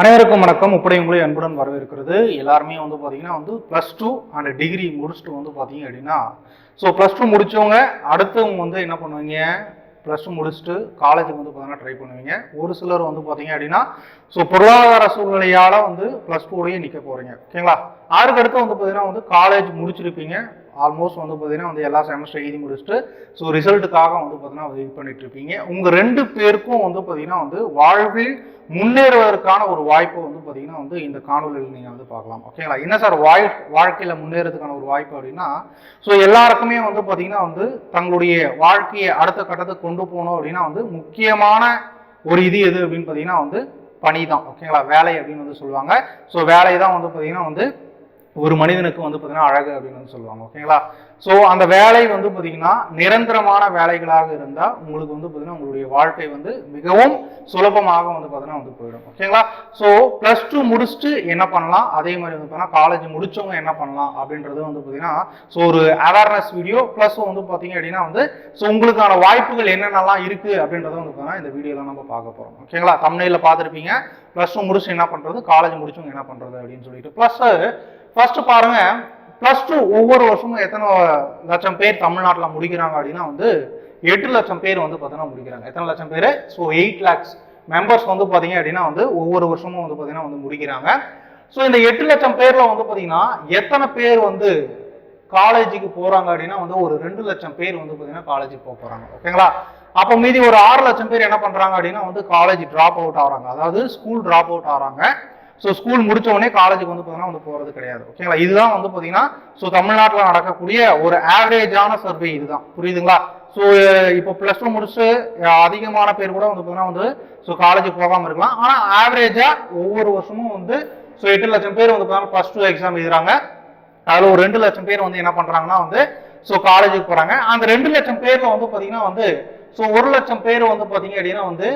அனைவருக்கும் வணக்கம். உப்படை உங்களை அன்புடன் வரவேற்கிறது. எல்லாருமே வந்து பார்த்தீங்கன்னா வந்து ப்ளஸ் டூ அண்ட் டிகிரி முடிச்சுட்டு வந்து பார்த்தீங்க அப்படின்னா ஸோ ப்ளஸ் டூ முடித்தவங்க அடுத்தவங்க வந்து என்ன பண்ணுவீங்க? ப்ளஸ் டூ முடிச்சுட்டு காலேஜுக்கு வந்து பார்த்தீங்கன்னா ட்ரை பண்ணுவீங்க. ஒரு சிலர் வந்து பார்த்தீங்க அப்படின்னா ஸோ பொருளாதார சூழ்நிலையால் வந்து ப்ளஸ் டூலேயே நிற்க போகிறீங்க ஓகேங்களா? அதுக்கு அடுத்து வந்து பார்த்தீங்கன்னா வந்து காலேஜ் முடிச்சிருப்பீங்க? ஆல்மோஸ்ட் வந்து பார்த்தீங்கன்னா வந்து எல்லா செமஸ்டர் எழுதி முடிச்சுட்டு ஸோ ரிசல்ட்டுக்காக வந்து பார்த்தீங்கன்னா வெயிட் பண்ணிட்டு இருப்பீங்க. உங்கள் ரெண்டு பேருக்கும் வந்து பார்த்தீங்கன்னா வந்து வாழ்வில் முன்னேறுவதற்கான ஒரு வாய்ப்பு வந்து பார்த்தீங்கன்னா வந்து இந்த காணொலியில் நீங்கள் வந்து பார்க்கலாம். ஓகேங்களா என்ன சார் வாய் வாழ்க்கையில் முன்னேறதுக்கான ஒரு வாய்ப்பு அப்படின்னா ஸோ எல்லாருக்குமே வந்து பார்த்தீங்கன்னா வந்து தங்களுடைய வாழ்க்கையை அடுத்த கட்டத்துக்கு கொண்டு போகணும் அப்படின்னா வந்து முக்கியமான ஒரு இது எது அப்படின்னு பார்த்தீங்கன்னா வந்து பணி தான் ஓகேங்களா வேலை அப்படின்னு வந்து சொல்லுவாங்க. ஸோ வேலை தான் வந்து பார்த்தீங்கன்னா வந்து ஒரு மனிதனுக்கு வந்து பார்த்தீங்கன்னா அழகு அப்படின்னு வந்து சொல்லுவாங்க ஓகேங்களா ஸோ அந்த வேலை வந்து பார்த்தீங்கன்னா நிரந்தரமான வேலைகளாக இருந்தால் உங்களுக்கு வந்து பார்த்தீங்கன்னா உங்களுடைய வாழ்க்கை வந்து மிகவும் சுலபமாக வந்து பார்த்தீங்கன்னா வந்து போயிடும் ஓகேங்களா ஸோ ப்ளஸ் டூ முடிச்சுட்டு என்ன பண்ணலாம்? அதே மாதிரி வந்து பார்த்தீங்கன்னா காலேஜ் முடிச்சவங்க என்ன பண்ணலாம்? அப்படின்றது வந்து பார்த்தீங்கன்னா ஸோ ஒரு அவேர்னஸ் வீடியோ ப்ளஸ் வந்து பார்த்தீங்க அப்படின்னா வந்து ஸோ உங்களுக்கான வாய்ப்புகள் என்னென்னலாம் இருக்குது அப்படின்றத வந்து பார்த்தீங்கன்னா இந்த வீடியோவில் நம்ம பார்க்க போகிறோம் ஓகேங்களா தமிழில் பார்த்துருப்பீங்க ப்ளஸ் டூ முடிச்சு என்ன பண்ணுறது காலேஜ் முடிச்சவங்க என்ன பண்ணுறது அப்படின்னு சொல்லிட்டு ப்ளஸ் ஃபர்ஸ்ட் பாருங்க ப்ளஸ் டூ ஒவ்வொரு வருஷமும் எத்தனை லட்சம் பேர் தமிழ்நாட்டில் முடிக்கிறாங்க அப்படின்னா வந்து எட்டு லட்சம் பேர் வந்து பார்த்தீங்கன்னா முடிக்கிறாங்க. எத்தனை லட்சம் பேர்? ஸோ எயிட் லேக்ஸ் மெம்பர்ஸ் வந்து பார்த்தீங்க அப்படின்னா வந்து ஒவ்வொரு வருஷமும் வந்து பார்த்தீங்கன்னா வந்து முடிக்கிறாங்க. ஸோ இந்த எட்டு லட்சம் பேர்ல வந்து பார்த்தீங்கன்னா எத்தனை பேர் வந்து காலேஜுக்கு போறாங்க அப்படின்னா வந்து ஒரு ரெண்டு லட்சம் பேர் வந்து பார்த்தீங்கன்னா காலேஜுக்கு போக போறாங்க. ஓகேங்களா அப்போ மீதி ஒரு ஆறு லட்சம் பேர் என்ன பண்றாங்க அப்படின்னா வந்து காலேஜ் ட்ராப் அவுட் ஆகிறாங்க. அதாவது ஸ்கூல் ட்ராப் அவுட் ஆகிறாங்க. ஸோ ஸ்கூல் முடிச்ச உடனே காலேஜுக்கு வந்து பார்த்தீங்கன்னா வந்து போகிறது கிடையாது. ஓகேங்களா இதுதான் வந்து பார்த்தீங்கன்னா ஸோ தமிழ்நாட்டில் நடக்கக்கூடிய ஒரு ஆவரேஜான சர்வே இதுதான். புரியுதுங்களா? ஸோ இப்போ ப்ளஸ் டூ முடிச்சு அதிகமான பேர் கூட வந்து பார்த்தீங்கன்னா வந்து ஸோ காலேஜுக்கு போகாமல் இருக்கலாம். ஆனால் ஆவரேஜாக ஒவ்வொரு வருஷமும் வந்து ஸோ எட்டு லட்சம் பேர் வந்து பார்த்தீங்கன்னா ப்ளஸ் டூ எக்ஸாம் எழுதுறாங்க. அதில் ஒரு ரெண்டு லட்சம் பேர் வந்து என்ன பண்ணுறாங்கன்னா வந்து ஸோ காலேஜுக்கு போகிறாங்க அந்த ரெண்டு லட்சம் பேரில் வந்து பார்த்தீங்கன்னா வந்து ஸோ ஒரு லட்சம் பேர் வந்து பார்த்தீங்க அப்படின்னா வந்து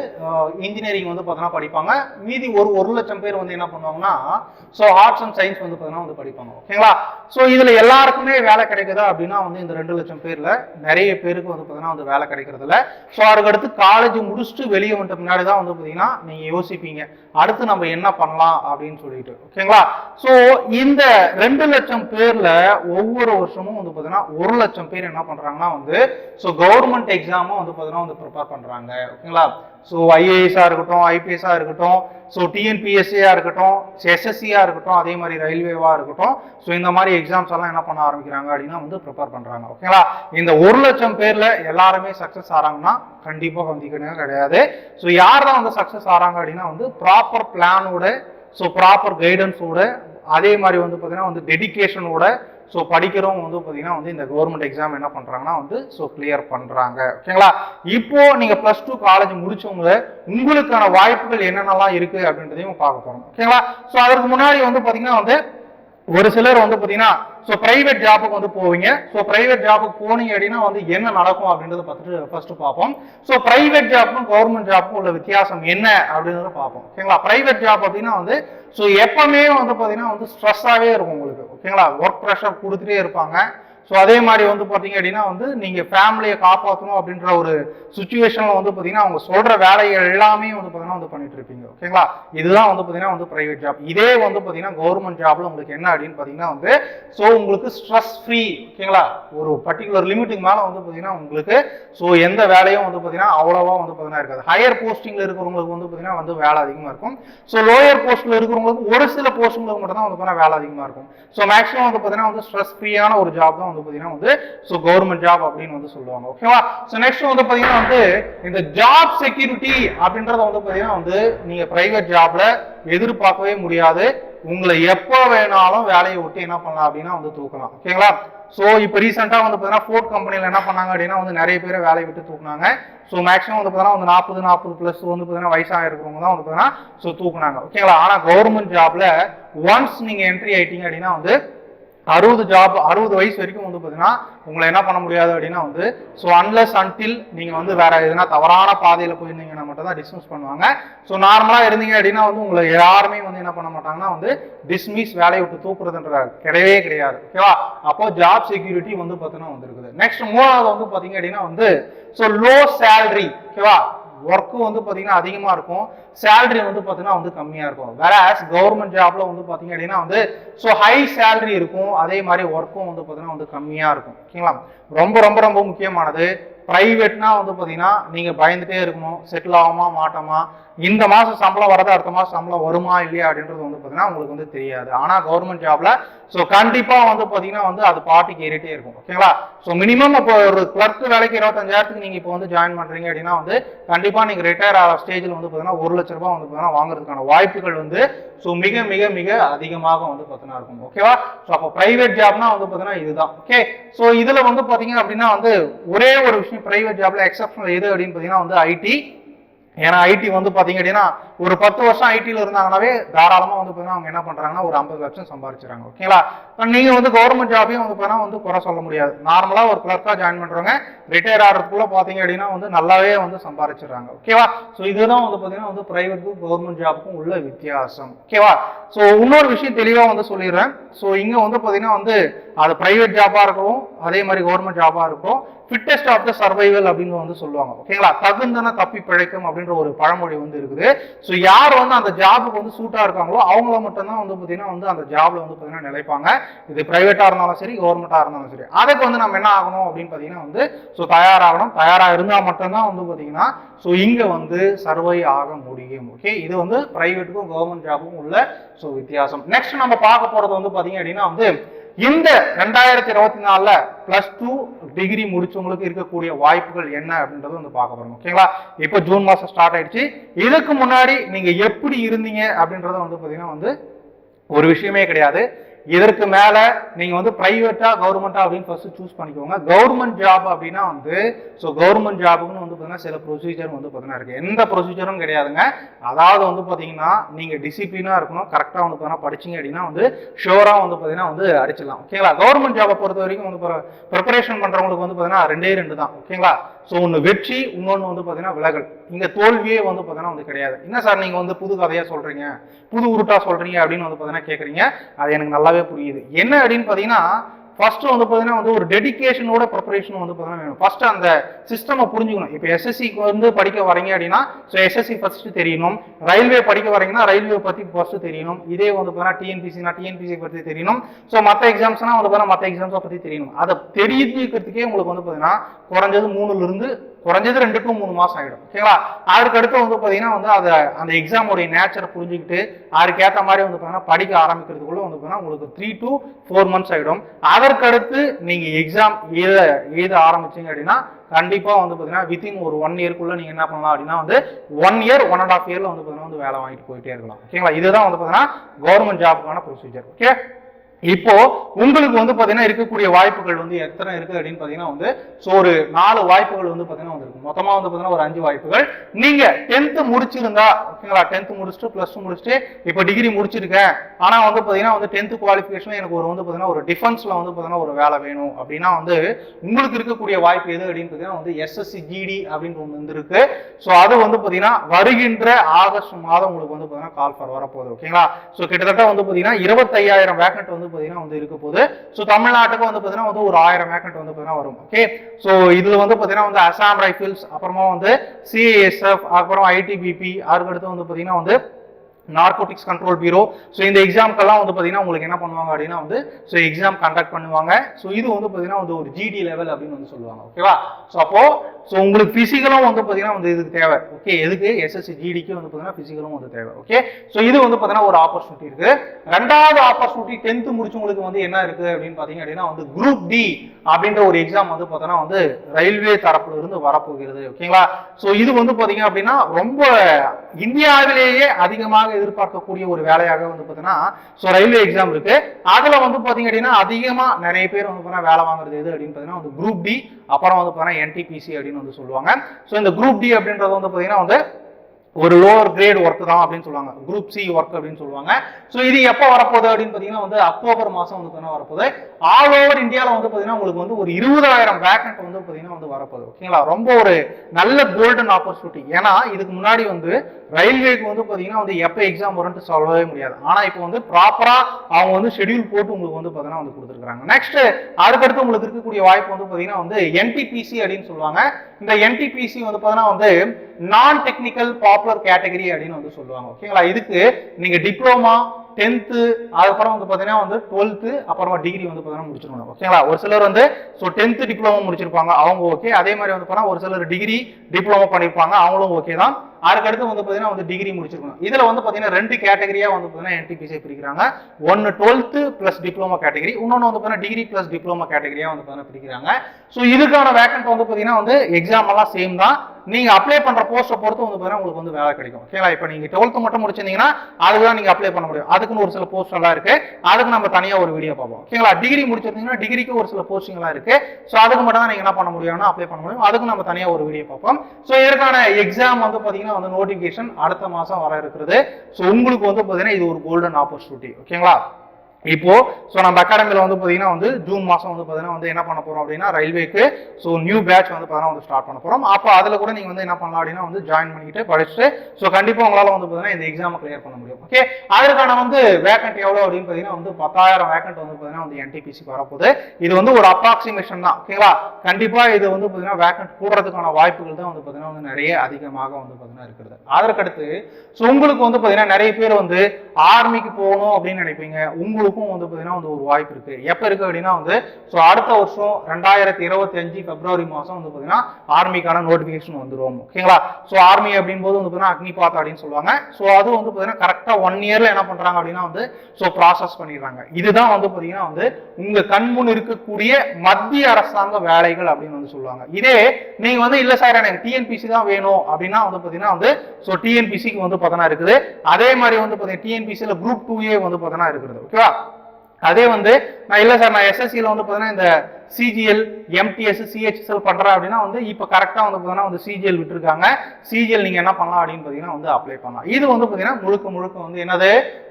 இன்ஜினியரிங் வந்து பார்த்தீங்கன்னா படிப்பாங்க. மீதி ஒரு ஒரு லட்சம் பேர் வந்து என்ன பண்ணுவாங்கன்னா ஸோ ஆர்ட்ஸ் அண்ட் சயின்ஸ் வந்து பார்த்தீங்கன்னா வந்து படிப்பாங்க. ஓகேங்களா ஸோ இதில் எல்லாருக்குமே வேலை கிடைக்குதா அப்படின்னா வந்து இந்த ரெண்டு லட்சம் பேரில் நிறைய பேருக்கு வந்து பார்த்தீங்கன்னா வந்து வேலை கிடைக்கிறதில்ல. ஸோ அதுக்கடுத்து காலேஜ் முடிச்சுட்டு வெளியே வந்துட்ட முன்னாடி தான் வந்து பார்த்தீங்கன்னா நீங்கள் யோசிப்பீங்க. அடுத்து நம்ம என்ன பண்ணலாம் அப்படின்னு சொல்லிட்டு. ஓகேங்களா ஸோ இந்த ரெண்டு லட்சம் பேரில் ஒவ்வொரு வருஷமும் வந்து பார்த்தீங்கன்னா ஒரு லட்சம் பேர் என்ன பண்ணுறாங்கன்னா வந்து ஸோ கவர்மெண்ட் எக்ஸாமும் வந்து பார்த்தீங்கன்னா வந்து ப்ரிப்பேர் பண்றாங்க. ஓகேங்களா ஸோ ஐஏஎஸ்ஸாக இருக்கட்டும் ஐபிஎஸ்ஸாக இருக்கட்டும் ஸோ டிஎன்பிஎஸ்சியாக இருக்கட்டும் எஸ்எஸ்சியாக இருக்கட்டும் அதே மாதிரி ரயில்வேவாக இருக்கட்டும் ஸோ இந்த மாதிரி எக்ஸாம்ஸ் எல்லாம் என்ன பண்ண ஆரம்பிக்கிறாங்க அப்படின்னா வந்து ப்ரிப்பேர் பண்ணுறாங்க ஓகேங்களா இந்த ஒரு லட்சம் பேரில் எல்லாருமே சக்ஸஸ் ஆகிறாங்கன்னா கண்டிப்பாக வந்து கிடையாது. ஸோ யார் தான் வந்து சக்ஸஸ் ஆகிறாங்க அப்படின்னா வந்து ப்ராப்பர் பிளானோட ஸோ ப்ராப்பர் கைடன்ஸோட அதே மாதிரி வந்து பார்த்தீங்கன்னா வந்து டெடிகேஷனோட ஸோ படிக்கிறவங்க வந்து பார்த்தீங்கன்னா வந்து இந்த கவர்மெண்ட் எக்ஸாம் என்ன பண்ணுறாங்கன்னா வந்து ஸோ கிளியர் பண்ணுறாங்க ஓகேங்களா இப்போ நீங்கள் ப்ளஸ் டூ காலேஜ் முடிச்சவங்க உங்களுக்கான வாய்ப்புகள் என்னென்னலாம் இருக்குது அப்படின்றதையும் பார்க்க போகிறோம் ஓகேங்களா ஸோ அதற்கு முன்னாடி வந்து பார்த்தீங்கன்னா வந்து ஒரு சிலர் வந்து பார்த்தீங்கன்னா ஸோ பிரைவேட் ஜாபுக்கு வந்து போவீங்க. ஸோ பிரைவேட் ஜாபுக்கு போனீங்க அப்படின்னா வந்து என்ன நடக்கும் அப்படின்றத பார்த்துட்டு ஃபர்ஸ்ட் பார்ப்போம். ஸோ பிரைவேட் ஜாப்பும் கவர்மெண்ட் ஜாப்புக்கும் உள்ள வித்தியாசம் என்ன அப்படின்றத பார்ப்போம். ஓகேங்களா பிரைவேட் ஜாப் அப்படின்னா வந்து ஸோ எப்பவுமே வந்து பார்த்தீங்கன்னா வந்து ஸ்ட்ரெஸ்ஸாகவே இருக்கும் உங்களுக்கு. ஓகேங்களா ஒர்க் ப்ரெஷர் கொடுத்துட்டே இருப்பாங்க. ஸோ அதே மாதிரி வந்து பார்த்தீங்க அப்படின்னா வந்து நீங்கள் ஃபேமிலியை காப்பாற்றணும் அப்படின்ற ஒரு சுச்சுவேஷனில் வந்து பார்த்தீங்கன்னா அவங்க சொல்கிற வேலைகள் எல்லாமே வந்து பார்த்தீங்கன்னா வந்து பண்ணிட்டு இருப்பீங்க. ஓகேங்களா இதுதான் வந்து பார்த்தீங்கன்னா வந்து ப்ரைவேட் ஜாப் இதே வந்து பார்த்தீங்கன்னா கவர்மெண்ட் ஜாப்ல உங்களுக்கு என்ன அப்படின்னு பார்த்தீங்கன்னா வந்து ஸோ உங்களுக்கு ஸ்ட்ரெஸ் ஃப்ரீ ஓகேங்களா ஒரு பர்டிகுலர் லிமிட்டுக்கு மேலே வந்து பார்த்தீங்கன்னா உங்களுக்கு ஸோ எந்த வேலையும் வந்து பார்த்தீங்கன்னா அவ்வளோவா வந்து பார்த்தீங்கன்னா இருக்காது. ஹையர் போஸ்டிங்கில் இருக்கிறவங்களுக்கு வந்து பார்த்தீங்கன்னா வந்து வேலை அதிகமாக இருக்கும். ஸோ லோயர் போஸ்ட்டில் இருக்கிறவங்களுக்கு ஒரு சில போஸ்ட்டுங்களுக்கு மட்டும் தான் வந்து பார்த்தீங்கன்னா வேலை அதிகமாக இருக்கும். ஸோ மேக்ஸிமம் வந்து பார்த்தீங்கன்னா வந்து ஸ்ட்ரெஸ் ஃப்ரீயான ஒரு ஜாப் தான் வந்து பார்த்தீங்கன்னா வந்து ஸோ கவர்மெண்ட் ஜாப் அப்படின்னு வந்து சொல்லுவாங்க. ஓகேவா ஸோ நெக்ஸ்ட் வந்து பார்த்தீங்கன்னா வந்து இந்த ஜாப் செக்யூரிட்டி அப்படின்றத வந்து பார்த்தீங்கன்னா வந்து நீங்கள் ப்ரைவேட் ஜாப்ல எதிர்பார்க்கவே முடியாது. உங்களை எப்போ வேணாலும் வேலையை விட்டு என்ன பண்ணலாம் அப்படின்னா வந்து தூக்கலாம். ஓகேங்களா ஸோ இப்போ ரீசெண்டாக வந்து பார்த்தீங்கன்னா ஃபோர்ட் கம்பெனியில் என்ன பண்ணாங்க அப்படின்னா வந்து நிறைய பேரை வேலையை விட்டு தூக்குனாங்க. ஸோ மேக்ஸிமம் வந்து பார்த்தீங்கன்னா வந்து நாற்பது நாற்பது ப்ளஸ் வந்து பார்த்தீங்கன்னா வயசாக இருக்கிறவங்க தான் வந்து பார்த்தீங்கன்னா ஸோ தூக்குனாங்க. ஓகேங்களா ஆனால் கவர்மெண்ட் ஜாப்ல ஒன்ஸ் நீங்கள் என்ட்ரி ஆயிட்டீங்க அப்படின்னா வந்து அறுபது ஜாப் அறுபது வயசு வரைக்கும் வந்து பார்த்தீங்கன்னா உங்களை என்ன பண்ண முடியாது அப்படின்னா வந்து ஸோ அன்லஸ் அன்டில் நீங்கள் வந்து வேற எதுனா தவறான பாதையில் போயிருந்தீங்கன்னா மட்டும் தான் டிஸ்மிஸ் பண்ணுவாங்க ஸோ நார்மலாக இருந்தீங்க அப்படின்னா வந்து உங்களை யாருமே வந்து என்ன பண்ண மாட்டாங்கன்னா வந்து டிஸ்மிஸ் வேலையை விட்டு தூக்குறதுன்ற கிடையவே கிடையாது. ஓகேவா அப்போ ஜாப் செக்யூரிட்டி வந்து பார்த்தீங்கன்னா வந்துருக்குது. நெக்ஸ்ட் மூணாவது வந்து பார்த்தீங்க அப்படின்னா வந்து ஸோ லோ சேலரி ஓகேவா ஒர்க்கு வந்து பார்த்தீங்கன்னா அதிகமாக இருக்கும். சேலரி வந்து பார்த்தீங்கன்னா வந்து கம்மியாக இருக்கும். வேற கவர்மெண்ட் ஜாப்ல வந்து பார்த்தீங்க அப்படின்னா வந்து ஸோ ஹை சேலரி இருக்கும். அதே மாதிரி ஒர்க்கும் வந்து பார்த்தீங்கன்னா வந்து கம்மியாக இருக்கும். ஓகேங்களா? ரொம்ப ரொம்ப ரொம்ப முக்கியமானது. ப்ரைவேட்னா வந்து பார்த்தீங்கன்னா நீங்கள் பயந்துட்டே இருக்கணும். செட்டில் ஆகுமா மாட்டோமா? இந்த மாதம் சம்பளம் வரது அடுத்த மாதம் சம்பளம் வருமா இல்லையா அப்படின்றது வந்து பார்த்தீங்கன்னா உங்களுக்கு வந்து தெரியாது. ஆனால் கவர்மெண்ட் ஜாப்ல ஸோ கண்டிப்பாக வந்து பார்த்தீங்கன்னா வந்து அது பாட்டுக்கு ஏறிட்டே இருக்கும். ஓகேங்களா? ஸோ மினிமம் இப்போ ஒரு கிளர்க் வேலைக்கு இருபத்தஞ்சாயிரத்துக்கு நீங்கள் இப்போ வந்து ஜாயின் பண்ணுறீங்க அப்படின்னா வந்து கண்டிப்பாக நீங்கள் ரிட்டையர் ஆகிற ஸ்டேஜில் வந்து பார்த்தீங்கன்னா ஒரு லட்ச ரூபாய் வந்து பார்த்தீங்கன்னா வாங்குறதுக்கான வாய்ப்புகள் வந்து ஸோ மிக மிக மிக அதிகமாக வந்து பார்த்தீங்கன்னா இருக்கும். ஓகேவா ஸோ அப்போ பிரைவேட் ஜாப்னா வந்து பார்த்தீங்கன்னா இதுதான். ஓகே ஸோ இதில் வந்து பார்த்தீங்க அப்படின்னா வந்து ஒரே ஒரு விஷயம் பிரைவேட் ஜாப்ல எக்ஸப்ஷனல் எது அப்படின்னு பார்த்தீங்கன்னா வந்து ஐடி ஏன்னா ஐடி வந்து பாத்தீங்க அப்படின்னா ஒரு பத்து வருஷம் ஐடியில் இருந்தாங்கனாவே தாராளமா வந்து பார்த்தீங்கன்னா அவங்க என்ன பண்றாங்கன்னா ஒரு ஐம்பது லட்சம் சம்பாரிச்சுறாங்க. ஓகேங்களா நீங்கள் நீங்க வந்து கவர்மெண்ட் ஜாபையும் வந்து பார்த்தீங்கன்னா வந்து குறை சொல்ல முடியாது. நார்மலா ஒரு கிளர்க்கா ஜாயின் பண்றவங்க ரிட்டையர் ஆகிறதுக்குள்ள பாத்தீங்க அப்படின்னா வந்து நல்லாவே வந்து சம்பாரிச்சிடுறாங்க. ஓகேவா ஸோ இதுதான் வந்து பாத்தீங்கன்னா வந்து ப்ரைவேட்டுக்கும் கவர்மெண்ட் ஜாப்புக்கும் உள்ள வித்தியாசம். ஓகேவா ஸோ இன்னொரு விஷயம் தெளிவா வந்து சொல்லிடுறேன். ஸோ இங்க வந்து பாத்தீங்கன்னா வந்து அது பிரைவேட் ஜாபாக இருக்கவும் அதே மாதிரி கவர்மெண்ட் ஜாபாக இருக்கும் ஃபிட்டஸ்ட் ஆஃப் த சர்வைவல் அப்படின்னு வந்து சொல்லுவாங்க. ஓகேங்களா தகுந்தன தப்பி பிழைக்கும் அப்படின்ற ஒரு பழமொழி வந்து இருக்குது. ஸோ யார் வந்து அந்த ஜாபுக்கு வந்து சூட்டாக இருக்காங்களோ அவங்கள மட்டும்தான் வந்து பார்த்தீங்கன்னா வந்து அந்த ஜாப்ல வந்து பார்த்தீங்கன்னா நிலைப்பாங்க. இது ப்ரைவேட்டாக இருந்தாலும் சரி கவர்மெண்ட்டாக இருந்தாலும் சரி. அதுக்கு வந்து நம்ம என்ன ஆகணும் அப்படின்னு பார்த்தீங்கன்னா வந்து ஸோ தயாராகணும். தயாராக இருந்தால் மட்டும்தான் வந்து பார்த்தீங்கன்னா ஸோ இங்கே வந்து சர்வை ஆக முடியும். ஓகே இது வந்து பிரைவேட்டுக்கும் கவர்மெண்ட் ஜாபுக்கும் உள்ள ஸோ வித்தியாசம். நெக்ஸ்ட் நம்ம பார்க்க போகிறது வந்து பார்த்தீங்க அப்படின்னா வந்து இந்த ரெண்டாயிரத்தி இருபத்தி நாலுல பிளஸ் டூ டிகிரி முடிச்சவங்களுக்கு இருக்கக்கூடிய வாய்ப்புகள் என்ன அப்படின்றது வந்து பார்க்க போறோம். ஓகேங்களா இப்போ ஜூன் மாசம் ஸ்டார்ட் ஆயிடுச்சு. இதுக்கு முன்னாடி நீங்க எப்படி இருந்தீங்க அப்படின்றத வந்து பாத்தீங்கன்னா வந்து ஒரு விஷயமே கிடையாது. இதற்கு மேல நீங்க வந்து பிரைவேட்டா கவர்மெண்டா அப்படின்னு ஃபர்ஸ்ட் சூஸ் பண்ணிக்கோங்க. கவர்மெண்ட் ஜாப் அப்படின்னா வந்து ஸோ கவர்மெண்ட் ஜாபுக்குன்னு வந்து பார்த்தீங்கன்னா சில ப்ரொசீஜர் வந்து பார்த்தீங்கன்னா இருக்கு. எந்த ப்ரொசீஜரும் கிடையாதுங்க. அதாவது வந்து பார்த்தீங்கன்னா நீங்க டிசிப்ளினா இருக்கணும் கரெக்டாக வந்து பார்த்தீங்கன்னா படிச்சீங்க அப்படின்னா வந்து ஷோரா வந்து பார்த்தீங்கன்னா வந்து அடிச்சிடலாம். ஓகேங்களா கவர்மெண்ட் ஜாபை பொறுத்த வரைக்கும் வந்து ப்ரிப்பரேஷன் பண்றவங்களுக்கு வந்து பார்த்தீங்கன்னா ரெண்டே ரெண்டு தான். ஓகேங்களா ஸோ ஒன்று வெற்றி இன்னொன்று வந்து பார்த்தீங்கன்னா விலகல். இங்கே தோல்வியே வந்து பார்த்தீங்கன்னா வந்து கிடையாது. என்ன சார் நீங்கள் வந்து புது கதையாக சொல்கிறீங்க புது உருட்டாக சொல்கிறீங்க அப்படின்னு வந்து பார்த்தீங்கன்னா கேட்குறீங்க அது எனக்கு நல்லாவே புரியுது. என்ன அப்படின்னு பார்த்தீங்கன்னா ஃபர்ஸ்ட் வந்து பார்த்தீங்கன்னா வந்து ஒரு டெடிகேஷனோட ப்ரிப்பரேஷன் வந்து பார்த்தீங்கன்னா வேணும். ஃபர்ஸ்ட் அந்த சிஸ்டமை புரிஞ்சுக்கணும். இப்போ எஸ்எஸ்சிக்கு வந்து படிக்க வரீங்க அப்படின்னா ஸோ எஸ்எஸ்சி ஃபர்ஸ்ட் தெரியணும். ரயில்வே படிக்க வரீங்கன்னா ரயில்வே பற்றி ஃபர்ஸ்ட் தெரியணும். இதே வந்து பார்த்தீங்கன்னா டிஎன்பிசினா டிஎன்பிசி பற்றி தெரியணும். ஸோ மற்ற எக்ஸாம்ஸ்னா வந்து பார்த்தீங்கன்னா மற்ற எக்ஸாம்ஸை பற்றி தெரியணும். அதை தெரிஞ்சுக்கிறதுக்கே உங்களுக்கு வந்து பார்த்தீங்கன்னா குறைஞ்சது மூணுலேருந்து குறைஞ்சது ரெண்டு டு மூணு மாசம் ஆகிடும் ஓகேங்களா அதுக்கு அடுத்து வந்து பார்த்தீங்கன்னா வந்து அதை அந்த எக்ஸாமுடைய நேச்சரை புரிஞ்சுக்கிட்டு அதுக்கேற்ற மாதிரி வந்து பார்த்தீங்கன்னா படிக்க ஆரம்பிக்கிறதுக்குள்ள வந்து பார்த்தீங்கன்னா உங்களுக்கு த்ரீ டு ஃபோர் மந்த்ஸ் ஆகிடும் அதற்கடுத்து நீங்க எக்ஸாம் எழுத எழுத ஆரம்பிச்சீங்க அப்படின்னா கண்டிப்பா வந்து பார்த்தீங்கன்னா வித்தின் ஒரு ஒன் இயர்க்குள்ள நீங்க என்ன பண்ணலாம் அப்படின்னா வந்து one year one and half இயர்ல வந்து பார்த்தீங்கன்னா வந்து வேலை வாங்கிட்டு போயிட்டே இருக்கலாம். ஓகேங்களா இதுதான் வந்து பார்த்தீங்கன்னா கவர்மெண்ட் ஜாபுக்கான ப்ரொசீஜர் ஓகே இப்போ உங்களுக்கு வந்து பாத்தீங்கன்னா இருக்கக்கூடிய வாய்ப்புகள் வந்து எத்தனை இருக்கு அப்படின்னு பாத்தீங்கன்னா வந்து ஸோ ஒரு நாலு வாய்ப்புகள் வந்து பாத்தீங்கன்னா வந்து மொத்தமா வந்து பாத்தீங்கன்னா ஒரு அஞ்சு வாய்ப்புகள். நீங்க டென்த் முடிச்சிருந்தா ஓகேங்களா டென்த் முடிச்சுட்டு பிளஸ் டூ முடிச்சுட்டு இப்போ டிகிரி முடிச்சிருக்கேன். ஆனா வந்து பாத்தீங்கன்னா வந்து டென்த் குவாலிஃபிகேஷன் எனக்கு ஒரு வந்து பாத்தீங்கன்னா ஒரு டிஃபென்ஸ்ல வந்து பாத்தீங்கன்னா ஒரு வேலை வேணும். அப்படின்னா வந்து உங்களுக்கு இருக்கக்கூடிய வாய்ப்பு எது அப்படின்னு பாத்தீங்கன்னா வந்து எஸ்எஸ்சி ஜிடி அப்படின்னு ஒன்று வந்து இருக்கு ஸோ அது வந்து பாத்தீங்கன்னா வருகின்ற ஆகஸ்ட் மாதம் உங்களுக்கு வந்து பாத்தீங்கன்னா கால் ஃபார் வரப்போகுது ஓகேங்களா ஸோ கிட்டத்தட்ட வந்து பாத்தீங்கன்னா இருபத்தையாயிரம் வேக்கண்ட் வந்து பாத்தீங்கன்னா வந்து இருக்க போகுது ஸோ தமிழ்நாட்டுக்கு வந்து பாத்தீங்கன்னா வந்து ஒரு ஆயிரம் வேக்கண்ட் வந்து பாத்தீங்கன்னா வரும். ஓகே ஸோ இது வந்து பாத்தீங்கன்னா வந்து அசாம் ரைஃபிள்ஸ் அப்புறமா வந்து சிஏஎஸ்எஃப் அப்புறம் ஐடிபிபி அதுக்கடுத்து வந்து பாத்தீங்கன்னா வந்து நார்கோட்டிக்ஸ் கண்ட்ரோல் பியூரோ ஸோ இந்த எக்ஸாம்க்கெல்லாம் வந்து பார்த்தீங்கன்னா உங்களுக்கு என்ன பண்ணுவாங்க அப்படின்னா வந்து ஸோ எக்ஸாம் கண்டக்ட் பண்ணுவாங்க. ஸோ இது வந்து பார்த்தீங்கன்னா வந்து ஒரு ஜிடி லெவல் அப்படின்னு வந்து சொல்லுவாங்க. ஓகேவா ஸோ அப்போ ஸோ உங்களுக்கு பிசிக்கலும் வந்து பார்த்தீங்கன்னா வந்து இதுக்கு தேவை. ஓகே எதுக்கு? எஸ்எஸ்சி ஜிடிக்கு வந்து பார்த்தீங்கன்னா பிசிக்கலும் வந்து தேவை. ஓகே ஸோ இது வந்து பார்த்தீங்கன்னா ஒரு ஆப்பர்ச்சுனிட்டி இருக்கு. ரெண்டாவது ஆப்பர்ச்சுனிட்டி டென்த்து முடிச்சவங்களுக்கு வந்து என்ன இருக்கு அப்படின்னு பார்த்தீங்க அப்படின்னா வந்து குரூப் டி அப்படின்ற ஒரு எக்ஸாம் வந்து பார்த்தோன்னா வந்து ரயில்வே தரப்புல இருந்து வரப்போகிறது. ஓகேங்களா ஸோ இது வந்து பார்த்தீங்க அப்படின்னா ரொம்ப இந்தியாவிலேயே அதிகமாக எதிர்பார்க்கக்கூடிய ஒரு வேலையாக வந்து பார்த்தீங்கன்னா ஸோ ரயில்வே எக்ஸாம் இருக்கு. அதுல வந்து பார்த்தீங்க அப்படின்னா அதிகமா நிறைய பேர் வந்து பார்த்தீங்கன்னா வேலை வாங்குறது எது அப்படின்னு பார்த்தீங்கன்னா வந்து குரூப் டி அப்புறம் வந்து பார்த்தீங்கன்னா என்டிபிசி அப்படின்னு வந்து சொல்லுவாங்க. ஸோ இந்த குரூப் டி அப்படின்றது வந்து பார்த்தீங்கன்னா வந்து ஒரு லோவர் கிரேட் ஒர்க் தான் அப்படின்னு சொல்லுவாங்க. குரூப் சி ஒர்க் அப்படின்னு சொல்லுவாங்க. ஸோ இது எப்போ வரப்போகுது அப்படின்னு பார்த்தீங்கன்னா வந்து அக்டோபர் மாதம் வந்து பார்த்தீங்கன்னா வரப்போகுது. ஆல் ஓவர் இந்தியாவில் வந்து பார்த்தீங்கன்னா உங்களுக்கு வந்து ஒரு இருபதாயிரம் வேக்கண்ட் வந்து பார்த்தீங்கன்னா வந்து வரப்போகுது. ஓகேங்களா ரொம்ப ஒரு நல்ல கோல்டன் ஆப்பர்ச்சுனிட்டி ஏன்னா இதுக்கு முன்னாடி வந்து ரயில்வேக்கு வந்து பார்த்தீங்கன்னா வந்து எப்போ எக்ஸாம் வரும்னு சொல்லவே முடியாது. ஆனால் இப்போ வந்து ப்ராப்பராக அவங்க வந்து ஷெட்யூல் போட்டு உங்களுக்கு வந்து பார்த்தீங்கன்னா வந்து கொடுத்துருக்காங்க நெக்ஸ்ட் அதுக்கடுத்து உங்களுக்கு இருக்கக்கூடிய வாய்ப்பு வந்து பார்த்தீங்கன்னா வந்து என்டிபிசி அப்படின்னு சொல்லுவாங்க. இந்த என்டிபிசி வந்து பார்த்தீங்கன்னா வந்து நான் டெக்னிக்கல் பாப்புலர் பாப்புலர் கேட்டகரி அப்படின்னு வந்து சொல்லுவாங்க ஓகேங்களா இதுக்கு நீங்க டிப்ளமா டென்த்து அதுக்கப்புறம் வந்து பார்த்தீங்கன்னா வந்து டுவெல்த்து அப்புறமா டிகிரி வந்து பார்த்தீங்கன்னா முடிச்சிருக்கணும் ஓகேங்களா ஒரு சிலர் வந்து ஸோ டென்த்து டிப்ளமோ முடிச்சிருப்பாங்க அவங்க ஓகே அதே மாதிரி வந்து பார்த்தா ஒரு சிலர் டிகிரி டிப்ளமோ பண்ணியிருப்பாங்க அவங்களும் ஓகே தான். அதுக்கடுத்து வந்து பார்த்தீங்கன்னா வந்து டிகிரி முடிச்சிருக்கணும். இதில் வந்து பார்த்தீங்கன்னா ரெண்டு கேட்டகரியாக வந்து பார்த்தீங்கன்னா என்டிபிசி பிரிக்கிறாங்க. ஒன்று டுவெல்த்து ப்ளஸ் டிப்ளமோ கேட்டகரி இன்னொன்று வந்து பார்த்தீங்கன்னா டிகிரி ப்ளஸ் டிப்ளமோ கேட்டகரியாக வந்து பார்த்தீங்கன்னா பிரிக்கிறாங்க. ஸோ இதுக்கான வேக்கண்ட் வந்து பார்த்தீங்கன்னா வந்து எக்ஸாம் எல்லாம் சேம் தான். நீங்க அப்ளை பண்ற போஸ்ட்டை பொறுத்து வந்து பார்த்தீங்கன்னா உங்களுக்கு வந்து வேலை கிடைக்கும். ஓகேங்களா இப்போ நீங்க டுவெல்த் மட்டும் முடிச்சிருந்தீங்கன்னா அதுக்கு தான் நீங்க அப்ளை பண்ண முடியும். அதுக்குன்னு ஒரு சில போஸ்ட் எல்லாம் இருக்கு. அதுக்கு நம்ம தனியா ஒரு வீடியோ பார்ப்போம். ஓகேங்களா டிகிரி முடிச்சிருந்தீங்கன்னா டிகிரிக்கு ஒரு சில போஸ்டிங் எல்லாம் இருக்கு. ஸோ அதுக்கு மட்டும் தான் நீங்க என்ன பண்ண முடியும்னா அப்ளை பண்ண முடியும். அதுக்கு நம்ம தனியா ஒரு வீடியோ பார்ப்போம். ஸோ இதற்கான எக்ஸாம் வந்து பாத்தீங்கன்னா வந்து நோட்டிஃபிகேஷன் அடுத்த மாசம் வர இருக்கிறது. ஸோ உங்களுக்கு வந்து பாத்தீங்கன்னா இது ஒரு கோல்டன் ஆப்பர்ச்சுனிட்டி ஓகேங்களா இப்போ ஸோ நம்ம அகாடமியில் வந்து பார்த்தீங்கன்னா வந்து ஜூன் மாதம் வந்து பார்த்தீங்கன்னா வந்து என்ன பண்ண போகிறோம் அப்படின்னா ரயில்வேக்கு ஸோ நியூ பேட்ச் வந்து பார்த்தீங்கன்னா வந்து ஸ்டார்ட் பண்ண போகிறோம் அப்போ அதில் கூட நீங்கள் வந்து என்ன பண்ணலாம் அப்படின்னா வந்து ஜாயின் பண்ணிக்கிட்டு படிச்சுட்டு ஸோ கண்டிப்பாக உங்களால் வந்து பார்த்தீங்கன்னா இந்த எக்ஸாமை கிளியர் பண்ண முடியும். ஓகே அதற்கான வந்து வேக்கண்ட் எவ்வளோ அப்படின்னு பார்த்தீங்கன்னா வந்து பத்தாயிரம் வேக்கண்ட் வந்து பார்த்தீங்கன்னா வந்து என்டிபிசிக்கு வரப்போகுது. இது வந்து ஒரு அப்ராக்சிமேஷன் தான். ஓகேவா கண்டிப்பாக இது வந்து பார்த்தீங்கன்னா வேக்கண்ட் கூடுறதுக்கான வாய்ப்புகள் தான் வந்து பார்த்தீங்கன்னா வந்து நிறைய அதிகமாக வந்து பார்த்தீங்கன்னா இருக்கிறது. அதற்கடுத்து ஸோ உங்களுக்கு வந்து பார்த்தீங்கன்னா நிறைய பேர் வந்து ஆர்மிக்கு போகணும் அப்படின்னு நினைப்பீங்க. உங்களுக்கு இதுக்கும் வந்து பார்த்தீங்கன்னா வந்து ஒரு வாய்ப்பு இருக்கு. எப்போ இருக்கு அப்படின்னா வந்து ஸோ அடுத்த வருஷம் ரெண்டாயிரத்தி இருபத்தி அஞ்சு பிப்ரவரி மாதம் வந்து பார்த்தீங்கன்னா ஆர்மிக்கான நோட்டிஃபிகேஷன் வந்துடும் ஓகேங்களா ஸோ ஆர்மி அப்படின்போது வந்து பார்த்தீங்கன்னா அக்னிபாத் அப்படின்னு சொல்லுவாங்க. ஸோ அது வந்து பார்த்தீங்கன்னா கரெக்டாக ஒன் இயரில் என்ன பண்ணுறாங்க அப்படின்னா வந்து ஸோ ப்ராசஸ் பண்ணிடுறாங்க. இதுதான் வந்து பார்த்தீங்கன்னா வந்து உங்கள் கண்முன் இருக்கக்கூடிய மத்திய அரசாங்க வேலைகள் அப்படின்னு வந்து சொல்லுவாங்க. இதே நீங்கள் வந்து இல்லை சார் எனக்கு டிஎன்பிசி தான் வேணும் அப்படின்னா வந்து பார்த்தீங்கன்னா வந்து ஸோ டிஎன்பிசிக்கு வந்து பார்த்தோன்னா இருக்குது. அதே மாதிரி வந்து பார்த்தீங்கன்னா டிஎன்பிசியில் குரூப் டூ ஏ வந்து பார்த்தோன்னா இருக்குது. ஓகேவா அதே வந்து நான் இல்லை சார் நான் எஸ்எஸ்சியில் வந்து பார்த்தீங்கன்னா இந்த சிஜிஎல் எம்டிஎஸ் சிஹெச்எஸ்எல் பண்ணுறேன் அப்படின்னா வந்து இப்போ கரெக்டாக வந்து பார்த்தீங்கன்னா வந்து சிஜிஎல் விட்டுருக்காங்க. சிஜிஎல் நீங்கள் என்ன பண்ணலாம் அப்படின்னு பார்த்தீங்கன்னா வந்து அப்ளை பண்ணலாம். இது வந்து பார்த்தீங்கன்னா முழுக்க முழுக்க வந்து என்னது?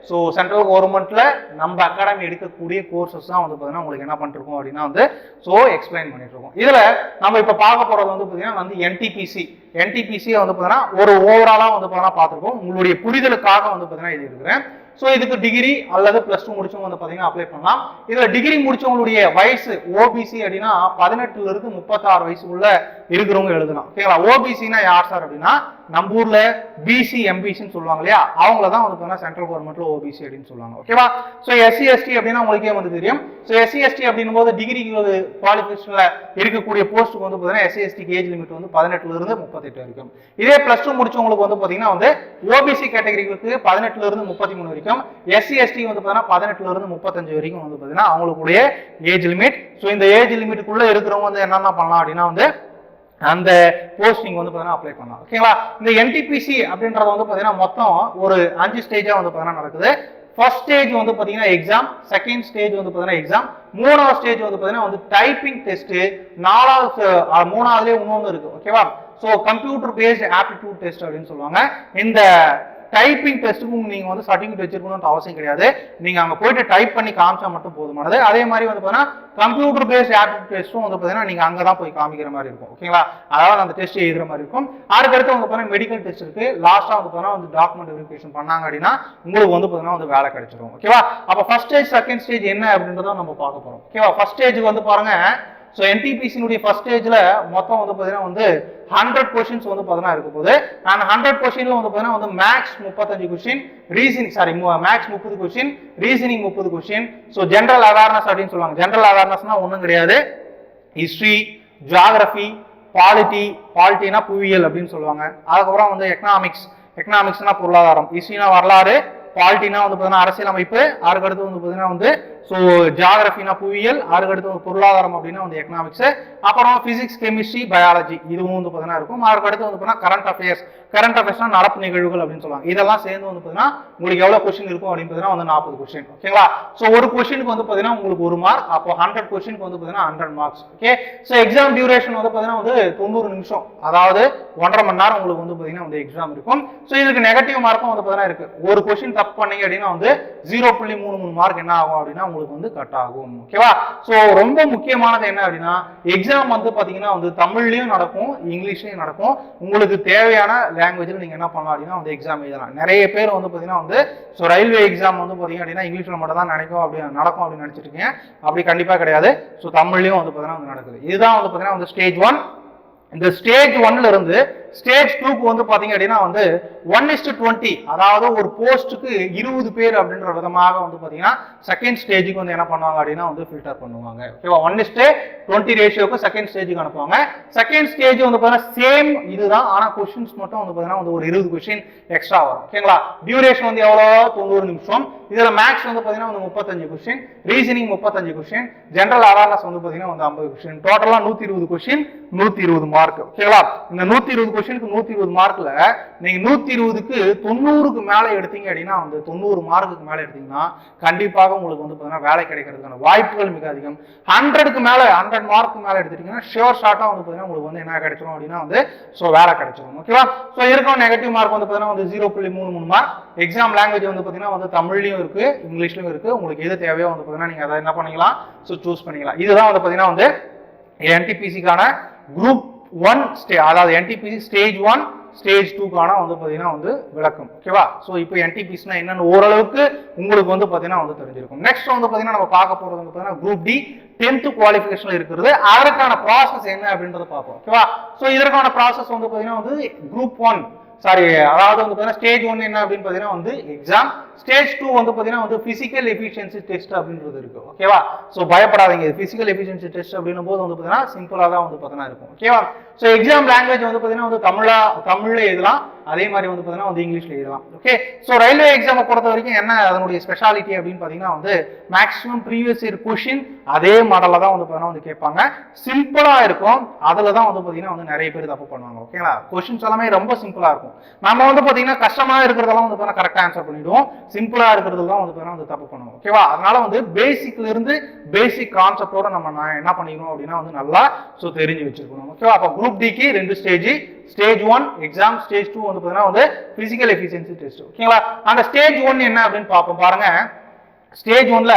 ஸோ சென்ட்ரல் கவர்மெண்ட்டில் நம்ம அகாடமி எடுக்கக்கூடிய கோர்சஸ் தான் வந்து பார்த்தீங்கன்னா உங்களுக்கு என்ன பண்ணிருக்கோம் அப்படின்னா வந்து ஸோ எக்ஸ்பிளைன் பண்ணிட்டு இதில் நம்ம இப்போ பார்க்க போகிறது வந்து பார்த்தீங்கன்னா வந்து என்டிபிசி என்டிபிசியை வந்து பார்த்தீங்கன்னா ஒரு ஓவராலாக வந்து பார்த்தீங்கன்னா பார்த்துருக்கோம். உங்களுடைய புரிதலுக்காக வந்து பார்த்தீங்கன்னா இது இருக்கிறேன் ஸோ இதுக்கு டிகிரி அல்லது பிளஸ் டூ முடிச்சவங்க வந்து பார்த்தீங்கன்னா அப்ளை பண்ணலாம். இதில் டிகிரி முடிச்சவங்களுடைய வயசு ஓபிசி அப்படின்னா பதினெட்டுல இருந்து முப்பத்தாறு வயசுக்குள்ள இருக்கிறவங்க எழுதலாம். ஓகேங்களா ஓபிசினா யார் சார் அப்படின்னா நம்ம ஊர்ல பிசி எம்பிசின்னு சொல்லுவாங்க இல்லையா? அவங்கள தான் வந்து சென்ட்ரல் கவர்மெண்ட்ல ஓபிசி அப்படின்னு சொல்லுவாங்க. ஓகேவா ஸோ எஸ்சி எஸ்டி அப்படின்னா உங்களுக்கே வந்து தெரியும். ஸோ எஸ்சி எஸ்டி அப்படின்னும் போது டிகிரி குவாலிஃபிகேஷன்ல இருக்கக்கூடிய போஸ்ட்டுக்கு வந்து பார்த்தீங்கன்னா எஸ்சி எஸ்டிக்கு ஏஜ் லிமிட் வந்து பதினெட்டுல இருந்து முப்பத்தெட்டு வரைக்கும். இதே பிளஸ் டூ முடிச்சவங்களுக்கு வந்து பார்த்தீங்கன்னா வந்து ஓபிசி கேட்டகரிகளுக்கு பதினெட்டுல இருந்து முப்பத்தி மூணு வரைக்கும் எஸ்சி எஸ்டி வந்து பார்த்தீங்கன்னா பதினெட்டுல இருந்து முப்பத்தஞ்சு வரைக்கும் வந்து பார்த்தீங்கன்னா அவங்களுக்குடைய ஏஜ் லிமிட் ஸோ இந்த ஏஜ் லிமிட்டுக்குள்ள இருக்கிறவங்க வந்து என்னென்ன பண்ணலாம் அப்படின்னா வந்து அந்த போஸ்டிங் வந்து பார்த்தீங்கன்னா அப்ளை பண்ணலாம். ஓகேங்களா இந்த என்டிபிசி அப்படின்றது வந்து பார்த்தீங்கன்னா மொத்தம் ஒரு அஞ்சு ஸ்டேஜாக வந்து பார்த்தீங்கன்னா நடக்குது. ஃபர்ஸ்ட் ஸ்டேஜ் வந்து பார்த்தீங்கன்னா எக்ஸாம் செகண்ட் ஸ்டேஜ் வந்து பார்த்தீங்கன்னா எக்ஸாம் மூணாவது ஸ்டேஜ் வந்து பார்த்தீங்கன்னா வந்து டைப்பிங் டெஸ்ட் நாலாவது மூணாவதுலேயே இன்னொன்று இருக்கு. ஓகேவா so computer based aptitude test அப்படின்னு சொல்லுவாங்க. இந்த டைப்பிங் டெஸ்ட்டுக்கும் நீங்கள் வந்து சர்டிஃபிகேட் வச்சிருக்கணும்னு அவசியம் கிடையாது. நீங்கள் அங்கே போயிட்டு டைப் பண்ணி காமிச்சா மட்டும் போதுமானது அதே மாதிரி வந்து பார்த்தீங்கன்னா கம்ப்யூட்டர் பேஸ்ட் ஆப்டிடியூட் டெஸ்ட்டும் வந்து பார்த்தீங்கன்னா நீங்கள் அங்கே தான் போய் காமிக்கிற மாதிரி இருக்கும். ஓகேங்களா அதாவது அந்த டெஸ்ட் எழுதுற மாதிரி இருக்கும். அதுக்கடுத்து வந்து பார்த்தீங்கன்னா மெடிக்கல் டெஸ்ட் இருக்கு. லாஸ்ட்டாக வந்து பார்த்தீங்கன்னா வந்து டாக்குமெண்ட் வெரிஃபிகேஷன் பண்ணாங்க அப்படின்னா உங்களுக்கு வந்து பார்த்தீங்கன்னா வந்து வேலை கிடைச்சிடும் ஓகேவா அப்போ ஃபர்ஸ்ட் ஸ்டேஜ் செகண்ட் ஸ்டேஜ் என்ன அப்படின்றத நம்ம பார்க்க போகிறோம் ஓகேவா ஃபர்ஸ்ட் ஸ்டேஜ் வந்து பாருங்கள் ஸோ என்டிபிசியினுடைய ஃபர்ஸ்ட் ஸ்டேஜில் மொத்தம் வந்து பார்த்தீங்கன்னா வந்து ஹண்ட்ரட் கொஷின்ஸ் வந்து பார்த்தீங்கன்னா இருக்க போது நான் ஹண்ட்ரட் கொஷினில் வந்து பார்த்தீங்கன்னா வந்து மேக்ஸ் முப்பத்தஞ்சு கொஷின் ரீசனிங் சாரி மேக்ஸ் முப்பது கொஷின் ரீசனிங் முப்பது கொஷின் ஸோ ஜென்ரல் அவேர்னஸ் அப்படின்னு சொல்லுவாங்க. ஜென்ரல் அவேர்னஸ்னால் ஒன்றும் கிடையாது. ஹிஸ்ட்ரி ஜியாகிரபி பாலிட்டி பாலிட்டினா புவியியல் அப்படின்னு சொல்லுவாங்க. அதுக்கப்புறம் வந்து எக்கனாமிக்ஸ் எக்கனாமிக்ஸ்னா பொருளாதாரம். ஹிஸ்ட்ரினா வரலாறு பாலிட்டினா வந்து பார்த்தீங்கன்னா அரசியலமைப்பு. அதுக்கடுத்து வந்து பார்த்தீங்கன்னா வந்து ஸோ ஜியாகிரபினா புவியியல் அதுக்கடுத்து பொருளாதாரம் அப்படின்னா வந்து எக்கனாமிக்ஸ் அப்புறம் பிசிக்ஸ் கெமிஸ்ட்ரி பயாலஜி இதுவும் வந்து பார்த்தீங்கன்னா இருக்கும். அதுக்கடுத்து வந்து பார்த்தீங்கன்னா கரண்ட் அஃபேர்ஸ் கரண்ட் அஃபேர்ஸ்னா நடப்பு நிகழ்வுகள் அப்படின்னு சொல்லுவாங்க. இதெல்லாம் சேர்ந்து வந்து பார்த்தீங்கன்னா உங்களுக்கு எவ்வளோ கொஸ்டின் இருக்கும் அப்படின்னு பார்த்தீங்கன்னா வந்து நாற்பது கொஸ்டின் ஓகேங்களா ஸோ ஒரு கொஸ்டினுக்கு வந்து பார்த்தீங்கன்னா உங்களுக்கு ஒரு மார்க் அப்போ ஹண்ட்ரட் கொஸ்டினுக்கு வந்து பார்த்தீங்கன்னா hundred marks okay so exam duration வந்து பார்த்தீங்கன்னா வந்து தொண்ணூறு நிமிஷம். அதாவது ஒன்றரை மணி நேரம் உங்களுக்கு வந்து பார்த்தீங்கன்னா வந்து எக்ஸாம் இருக்கும். ஸோ இதுக்கு நெகட்டிவ் மார்க்கும் வந்து பார்த்தீங்கன்னா இருக்கு. ஒரு கொஸ்டின் தப்பு பண்ணீங்க அப்படின்னா வந்து ஜீரோ புள்ளி மூணு மூணு மார்க் என்ன ஆகும் அப்படின்னா உங்களுக்கு வந்து கட் ஆகும் ஓகேவா ஸோ ரொம்ப முக்கியமானது என்ன அப்படின்னா எக்ஸாம் வந்து பார்த்தீங்கன்னா வந்து தமிழ்லையும் நடக்கும் இங்கிலீஷ்லையும் நடக்கும். உங்களுக்கு தேவையான லாங்குவேஜில் நீங்கள் என்ன பண்ணலாம் அப்படின்னா வந்து எக்ஸாம் எழுதலாம். நிறைய பேர் வந்து பார்த்தீங்கன்னா வந்து ஸோ ரயில்வே எக்ஸாம் வந்து பார்த்தீங்க அப்படின்னா இங்கிலீஷில் மட்டும் தான் நினைக்கும் அப்படி நடக்கும் அப்படின்னு நினச்சிட்டு இருக்கீங்க. அப்படி கண்டிப்பாக கிடையாது. ஸோ தமிழ்லையும் வந்து பார்த்தீங்கன்னா வந்து நடக்குது. இதுதான் வந்து பார்த்தீங்கன்னா வந்து ஸ்டேஜ் ஒன் இந்த ஸ்டேஜ் ஒன்ல இருந்து ஸ்டேஜ் டூக்கு வந்து பாத்தீங்க அப்படின்னா வந்து ஒன் இஸ்டு டுவெண்ட்டி அதாவது ஒரு போஸ்ட்டுக்கு இருபது பேர் அப்படின்ற விதமாக வந்து பாத்தீங்கன்னா செகண்ட் ஸ்டேஜுக்கு வந்து என்ன பண்ணுவாங்க அப்படின்னா வந்து ஃபில்டர் பண்ணுவாங்க. ஓகேவா ஒன் இஸ்டு டுவெண்ட்டி ரேஷியோக்கு செகண்ட் ஸ்டேஜுக்கு அனுப்புவாங்க. செகண்ட் ஸ்டேஜ் வந்து பாத்தீங்கன்னா சேம் இதுதான். ஆனா கொஸ்டின்ஸ் மட்டும் வந்து பாத்தீங்கன்னா வந்து ஒரு இருபது கொஸ்டின் எக்ஸ்ட்ரா வரும். ஓகேங்களா டியூரேஷன் வந்து எவ்வளோ? தொண்ணூறு நிமிஷம். இதில் மேக்ஸ் வந்து பார்த்தீங்கன்னா வந்து முப்பத்தஞ்சு கொஸ்டின் ரீசனிங் முப்பத்தஞ்சு கொஸ்டின் ஜென்ரல் அவேர்னஸ் வந்து பார்த்தீங்கன்னா வந்து ஐம்பது கொஸ்டின் டோட்டலாக நூற்றி இருபது கொஸ்டின் நூற்றி இருபது மார்க் ஓகேங்களா இந்த நூற்றி இருபது கொஸ்டினுக்கு நூற்றி இருபது மார்க்கில் நீங்கள் நூற்றி இருபதுக்கு தொண்ணூறுக்கு மேலே எடுத்தீங்க அப்படின்னா வந்து தொண்ணூறு மார்க்குக்கு மேலே எடுத்தீங்கன்னா கண்டிப்பாக உங்களுக்கு வந்து பார்த்தீங்கன்னா வேலை கிடைக்கிறதுக்கான வாய்ப்புகள் மிக அதிகம். ஹண்ட்ரடுக்கு மேலே ஹண்ட்ரட் மார்க்கு மேலே எடுத்துட்டீங்கன்னா ஷியோர் ஷார்ட்டாக வந்து பார்த்தீங்கன்னா உங்களுக்கு வந்து என்ன கிடைச்சிரும் அப்படின்னா வந்து ஸோ வேலை கிடைச்சிரும். ஓகேவா ஸோ இருக்கும் நெகட்டிவ் மார்க் வந்து பார்த்தீங்கன்னா வந்து ஜீரோ புள்ளி மூணு மூணு மார்க் எக்ஸாம் லாங்குவேஜ் வந்து பார்த்தீங்கன்னா வந்து தமிழ்லையும் இருக்கு இங்கிலீஷ்லையும் இருக்கு. உங்களுக்கு எது தேவையோ வந்து பார்த்தீங்கன்னா நீங்க அதை என்ன பண்ணிக்கலாம்? ஸோ சூஸ் பண்ணிக்கலாம். இதுதான் வந்து பார்த்தீங்கன்னா வந்து என்டிபிசிக்கான குரூப் ஒன் ஸ்டே அதாவது என்டிபிசி ஸ்டேஜ் ஒன் ஸ்டேஜ் டூக்கான வந்து பார்த்தீங்கன்னா வந்து விளக்கம். ஓகேவா ஸோ இப்போ என்டிபிஸ்னா என்னன்னு ஓரளவுக்கு உங்களுக்கு வந்து பார்த்தீங்கன்னா வந்து தெரிஞ்சிருக்கும். நெக்ஸ்ட் வந்து பார்த்தீங்கன்னா நம்ம பார்க்க போகிறது வந்து பார்த்தீங்கன்னா குரூப் டி டென்த் குவாலிஃபிகேஷன் இருக்கிறது. அதற்கான ப்ராசஸ் என்ன அப்படின்றத பார்ப்போம். ஓகேவா ஸோ இதற்கான ப்ராசஸ் வந்து பார்த்தீங்கன்னா வந்து குரூப் ஒன் சாரி அதாவது வந்து பார்த்தீங்கன்னா ஸ்டேஜ் ஒன் என்ன அப்படின்னு பார்த்தீங்கன்னா வந்து எக்ஸாம் ஸ்டேஜ் டூ வந்து பார்த்தீங்கன்னா வந்து பிசிக்கல் எஃபிஷியன்சி டெஸ்ட் அப்படின்றது இருக்கு. ஓகேவா ஸோ பயப்படாதீங்க. பிசிக்கல் எஃபிஷியன்சி டெஸ்ட் அப்படின்னும் போது வந்து பார்த்தீங்கன்னா சிம்பிளாக தான் வந்து பார்த்தீங்கன்னா இருக்கும். ஓகேவா ஸோ எக்ஸாம் லாங்குவேஜ் வந்து பார்த்தீங்கன்னா வந்து தமிழா தமிழ்ல எழுதலாம். அதே மாதிரி வந்து பார்த்தீங்கன்னா வந்து இங்கிலீஷ்ல எழுதலாம். ஓகே ஸோ ரயில்வே எக்ஸாமை பொறுத்த வரைக்கும் என்ன அதனுடைய ஸ்பெஷாலிட்டி அப்படின்னு பார்த்தீங்கன்னா வந்து மேக்ஸிமம் ப்ரீவியஸ் இயர் கொஷின் அதே மாடலில் தான் வந்து பார்த்தீங்கன்னா வந்து கேட்பாங்க. சிம்பிளா இருக்கும். அதில் தான் வந்து பார்த்தீங்கன்னா வந்து நிறைய பேர் தப்பு பண்ணுவாங்க. ஓகேங்களா கொஷின்ஸ் எல்லாமே ரொம்ப சிம்பிளா இருக்கும். நம்ம வந்து பார்த்தீங்கன்னா கஷ்டமாக இருக்கிறதெல்லாம் வந்து பார்த்தீங்கன்னா கரெக்டாக ஆன்சர் பண்ணிடுவோம். சிம்பிளா இருக்கிறது தான் வந்து பார்த்தீங்கன்னா வந்து தப்பு பண்ணுவோம். ஓகேவா அதனால வந்து பேசிக்ல இருந்து பேசிக் கான்செப்டோட நம்ம நான் என்ன பண்ணிக்கணும் அப்படின்னா வந்து நல்லா ஸோ தெரிஞ்சு வச்சிருக்கணும். ஓகேவா அப்போ குரூப் டிக்கு ரெண்டு stage stage one exam stage two வந்து பார்த்தீங்கன்னா வந்து பிசிக்கல் எஃபிஷியன்சி டெஸ்ட் ஓகேங்களா அந்த ஸ்டேஜ் ஒன் என்ன அப்படின்னு பார்ப்போம் பாருங்க. ஸ்டேஜ் ஒன்ல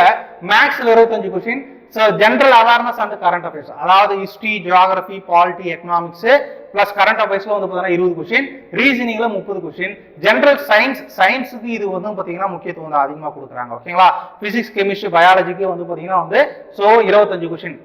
மேக்ஸ்ல இருபத்தஞ்சு question so general awareness and current affairs அதாவது history geography polity economics plus current அஃபேர்ஸ்ல வந்து பார்த்தீங்கன்னா இருபது கொஸ்டின் ரீசனிங்ல முப்பது கொஸ்டின் ஜென்ரல் சயின்ஸ் சயின்ஸுக்கு இது வந்து பார்த்தீங்கன்னா முக்கியத்துவம் வந்து அதிகமாக கொடுக்குறாங்க. ஓகேங்களா பிசிக்ஸ் கெமிஸ்ட்ரி பயாலஜிக்கு வந்து பார்த்தீங்கன்னா வந்து ஸோ இருபத்தஞ்சு கொஸ்டின்